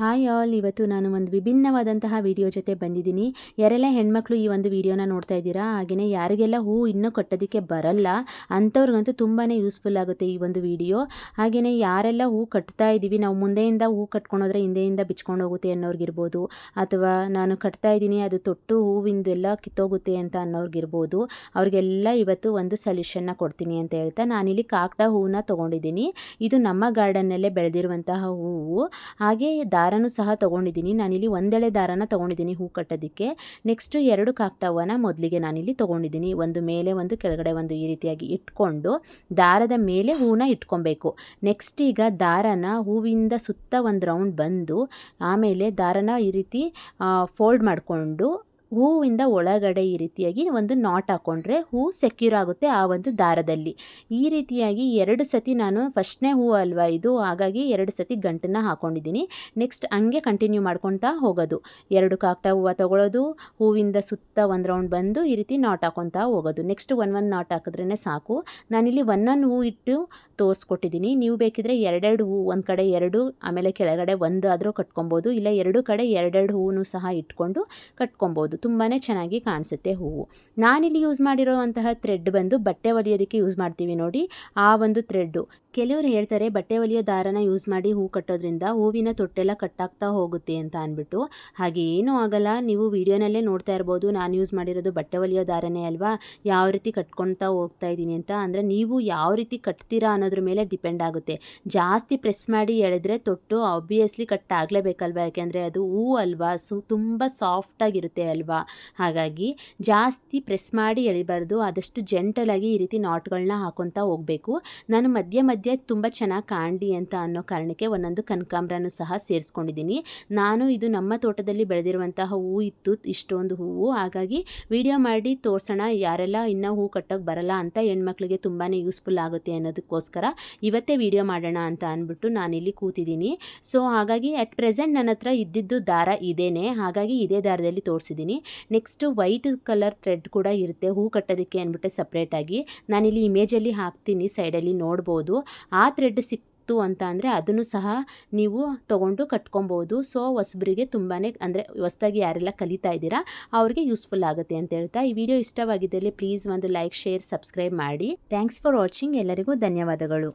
Hi all ಇವತ್ತು ನಾನು ಒಂದು ವಿಭಿನ್ನವಾದಂತಹ ವಿಡಿಯೋ ಜೊತೆ ಬಂದಿದ್ದೀನಿ. ಯಾರೆಲ್ಲ ಹೆಣ್ಮಕ್ಳು ಈ ಒಂದು ವಿಡಿಯೋನ ನೋಡ್ತಾ ಇದ್ದೀರಾ ಹಾಗೆಯೇ ಯಾರಿಗೆಲ್ಲ ಹೂ ಇನ್ನೂ ಕಟ್ಟೋದಕ್ಕೆ ಬರಲ್ಲ, ಅಂಥವ್ರಿಗಂತೂ ತುಂಬಾ ಯೂಸ್ಫುಲ್ ಆಗುತ್ತೆ ಈ ಒಂದು ವಿಡಿಯೋ ಹಾಗೆಯೇ ಯಾರೆಲ್ಲ ಹೂ ಕಟ್ತಾ ಇದ್ದೀವಿ, ನಾವು ಮುಂದೆಯಿಂದ ಹೂ ಕಟ್ಕೊಂಡೋದ್ರೆ ಹಿಂದೆಯಿಂದ ಬಿಚ್ಕೊಂಡು ಹೋಗುತ್ತೆ ಅನ್ನೋರ್ಗಿರ್ಬೋದು, ಅಥವಾ ನಾನು ಕಟ್ತಾ ಇದ್ದೀನಿ, ಅದು ತೊಟ್ಟು ಹೂವಿಂದೆಲ್ಲ ಕಿತ್ತೋಗುತ್ತೆ ಅಂತ ಅನ್ನೋರ್ಗಿರ್ಬೋದು, ಅವ್ರಿಗೆಲ್ಲ ಇವತ್ತು ಒಂದು ಸೊಲ್ಯೂಷನ್ನ ಕೊಡ್ತೀನಿ ಅಂತ ಹೇಳ್ತಾ ನಾನಿಲ್ಲಿ ಕಾಕಡ ಹೂವನ್ನ ತೊಗೊಂಡಿದ್ದೀನಿ. ಇದು ನಮ್ಮ ಗಾರ್ಡನ್ನಲ್ಲೇ ಬೆಳೆದಿರುವಂತಹ ಹೂವು. ಹಾಗೆ ದಾರನೂ ಸಹ ತೊಗೊಂಡಿದ್ದೀನಿ. ನಾನಿಲ್ಲಿ ಒಂದೆಳೆ ದಾರನ ತೊಗೊಂಡಿದ್ದೀನಿ ಹೂ ಕಟ್ಟೋದಕ್ಕೆ. ನೆಕ್ಸ್ಟು ಎರಡು ಕಾಕ್ಟವನ್ನು ಮೊದಲಿಗೆ ನಾನಿಲ್ಲಿ ತೊಗೊಂಡಿದ್ದೀನಿ. ಒಂದು ಮೇಲೆ, ಒಂದು ಕೆಳಗಡೆ ಒಂದು ಈ ರೀತಿಯಾಗಿ ಇಟ್ಕೊಂಡು ದಾರದ ಮೇಲೆ ಹೂವನ್ನ ಇಟ್ಕೊಬೇಕು. ನೆಕ್ಸ್ಟ್ ಈಗ ದಾರನ ಹೂವಿಂದ ಸುತ್ತ ಒಂದು ರೌಂಡ್ ಬಂದು ಆಮೇಲೆ ದಾರನ ಈ ರೀತಿ ಫೋಲ್ಡ್ ಮಾಡಿಕೊಂಡು ಹೂವಿಂದ ಒಳಗಡೆ ಈ ರೀತಿಯಾಗಿ ಒಂದು ನಾಟ್ ಹಾಕ್ಕೊಂಡ್ರೆ ಹೂ ಸೆಕ್ಯೂರ್ ಆಗುತ್ತೆ ಆ ಒಂದು ದಾರದಲ್ಲಿ. ಈ ರೀತಿಯಾಗಿ ಎರಡು ಸತಿ ನಾನು ಫಸ್ಟ್ನೇ ಹೂ ಅಲ್ವಾ ಇದು? ಹಾಗಾಗಿ ಎರಡು ಸತಿ ಗಂಟನ್ನ ಹಾಕ್ಕೊಂಡಿದ್ದೀನಿ ನೆಕ್ಸ್ಟ್ ಹಂಗೆ ಕಂಟಿನ್ಯೂ ಮಾಡ್ಕೊತಾ ಹೋಗೋದು. ಎರಡು ಕಾಕ್ಟ ಹೂವು ತೊಗೊಳೋದು, ಹೂವಿಂದ ಸುತ್ತ ಒಂದು ರೌಂಡ್ ಬಂದು ಈ ರೀತಿ ನಾಟ್ ಹಾಕ್ಕೊತಾ ಹೋಗೋದು. ನೆಕ್ಸ್ಟ್ ಒನ್ ಒಂದು ನಾಟ್ ಹಾಕಿದ್ರೇ ಸಾಕು. ನಾನಿಲ್ಲಿ ಒಂದೊಂದು ಹೂ ಇಟ್ಟು ತೋರಿಸ್ಕೊಟ್ಟಿದ್ದೀನಿ. ನೀವು ಬೇಕಿದ್ರೆ ಎರಡೆರಡು ಹೂ, ಒಂದು ಕಡೆ ಎರಡು, ಆಮೇಲೆ ಕೆಳಗಡೆ ಒಂದು ಆದರೂ ಕಟ್ಕೊಬೋದು. ಇಲ್ಲ, ಎರಡು ಕಡೆ ಎರಡೆರಡು ಹೂವು ಸಹ ಇಟ್ಕೊಂಡು ಕಟ್ಕೊಬೋದು. ತುಂಬಾ ಚೆನ್ನಾಗಿ ಕಾಣಿಸುತ್ತೆ ಹೂವು. ನಾನಿಲ್ಲಿ ಯೂಸ್ ಮಾಡಿರೋವಂತಹ ಥ್ರೆಡ್ ಬಂದು ಬಟ್ಟೆ ಹೊಲಿಯೋದಕ್ಕೆ ಯೂಸ್ ಮಾಡ್ತೀವಿ ನೋಡಿ. ಆ ಒಂದು ಥ್ರೆಡ್ಡು ಕೆಲವರು ಹೇಳ್ತಾರೆ ಬಟ್ಟೆ ಹೊಲಿಯೋ ದಾರನ ಯೂಸ್ ಮಾಡಿ ಹೂ ಕಟ್ಟೋದ್ರಿಂದ ಹೂವಿನ ತೊಟ್ಟೆಲ್ಲ ಕಟ್ಟಾಗ್ತಾ ಹೋಗುತ್ತೆ ಅಂತ ಅಂದ್ಬಿಟ್ಟು ಹಾಗೆ ಏನೂ ಆಗಲ್ಲ, ನೀವು ವಿಡಿಯೋನಲ್ಲೇ ನೋಡ್ತಾ ಇರ್ಬೋದು, ನಾನು ಯೂಸ್ ಮಾಡಿರೋದು ಬಟ್ಟೆ ಹೊಲಿಯೋ ದಾರನೇ ಅಲ್ವಾ? ಯಾವ ರೀತಿ ಕಟ್ಕೊಳ್ತಾ ಹೋಗ್ತಾ ಇದ್ದೀನಿ ಅಂತ. ಅಂದರೆ ನೀವು ಯಾವ ರೀತಿ ಕಟ್ತೀರಾ ಅನ್ನೋದ್ರ ಮೇಲೆ ಡಿಪೆಂಡ್ ಆಗುತ್ತೆ. ಜಾಸ್ತಿ ಪ್ರೆಸ್ ಮಾಡಿ ಎಳೆದ್ರೆ ತೊಟ್ಟು ಆಬ್ವಿಯಸ್ಲಿ ಕಟ್ ಆಗಲೇಬೇಕಲ್ವಾ? ಯಾಕೆಂದರೆ ಅದು ಹೂ ಅಲ್ವಾ? ಸು, ತುಂಬ ಸಾಫ್ಟಾಗಿರುತ್ತೆ ಅಲ್ವಾ? ಹಾಗಾಗಿ ಜಾಸ್ತಿ ಪ್ರೆಸ್ ಮಾಡಿ ಎಳಿಬಾರ್ದು. ಆದಷ್ಟು ಜೆಂಟಲಾಗಿ ಈ ರೀತಿ ನಾಟ್ಗಳನ್ನ ಹಾಕೊತಾ ಹೋಗಬೇಕು. ನಾನು ಮಧ್ಯ ಮಧ್ಯೆ ತುಂಬ ಚೆನ್ನಾಗಿ ಕಾಣಲಿ ಅಂತ ಅನ್ನೋ ಕಾರಣಕ್ಕೆ ಒಂದೊಂದು ಕನಕಾಂಬ್ರನೂ ಸಹ ಸೇರಿಸ್ಕೊಂಡಿದ್ದೀನಿ. ನಾನು ಇದು ನಮ್ಮ ತೋಟದಲ್ಲಿ ಬೆಳೆದಿರುವಂತಹ ಹೂವು ಇತ್ತು, ಇಷ್ಟೊಂದು ಹೂವು. ಹಾಗಾಗಿ ವಿಡಿಯೋ ಮಾಡಿ ತೋರಿಸೋಣ. ಯಾರೆಲ್ಲ ಇನ್ನೂ ಹೂ ಕಟ್ಟೋಕೆ ಬರಲ್ಲ ಅಂತ ಹೆಣ್ಮಕ್ಳಿಗೆ ತುಂಬಾ ಯೂಸ್ಫುಲ್ ಆಗುತ್ತೆ ಅನ್ನೋದಕ್ಕೋಸ್ಕರ ಇವತ್ತೇ ವಿಡಿಯೋ ಮಾಡೋಣ ಅಂತ ಅಂದ್ಬಿಟ್ಟು ನಾನಿಲ್ಲಿ ಕೂತಿದ್ದೀನಿ. ಸೊ ಹಾಗಾಗಿ ಅಟ್ ಪ್ರೆಸೆಂಟ್ ನನ್ನ ಹತ್ರ ಇದ್ದಿದ್ದು ದಾರ ಇದೇನೆ. ಹಾಗಾಗಿ ಇದೇ ದಾರದಲ್ಲಿ ತೋರಿಸಿದ್ದೀನಿ. ನೆಕ್ಸ್ಟು ವೈಟ್ ಕಲರ್ ಥ್ರೆಡ್ ಕೂಡ ಇರುತ್ತೆ. ಹೂ ಕಟ್ಟೋದಕ್ಕೆ ಅಂದ್ಬಿಟ್ಟು ಸಪ್ರೇಟಾಗಿ ನಾನಿಲ್ಲಿ ಇಮೇಜಲ್ಲಿ ಹಾಕ್ತೀನಿ ಸೈಡಲ್ಲಿ ನೋಡ್ಬೋದು. ಆ ಥ್ರೆಡ್ ಸಿಕ್ತು ಅಂತ ಅಂದರೆ ಅದನ್ನು ಸಹ ನೀವು ತೊಗೊಂಡು ಕಟ್ಕೊಬೋದು. ಸೊ, ಹೊಸಬರಿಗೆ ತುಂಬಾ ಅಂದರೆ ಹೊಸದಾಗಿ ಯಾರೆಲ್ಲ ಕಲಿತಾ ಇದ್ದೀರಾ, ಅವ್ರಿಗೆ ಯೂಸ್ಫುಲ್ ಆಗುತ್ತೆ ಅಂತ ಹೇಳ್ತಾ ಈ ವಿಡಿಯೋ ಇಷ್ಟವಾಗಿದ್ದಲ್ಲಿ ಪ್ಲೀಸ್ ಒಂದು ಲೈಕ್ ಶೇರ್ ಸಬ್ಸ್ಕ್ರೈಬ್ ಮಾಡಿ. ಥ್ಯಾಂಕ್ಸ್ ಫಾರ್ ವಾಚಿಂಗ್ ಎಲ್ಲರಿಗೂ ಧನ್ಯವಾದಗಳು.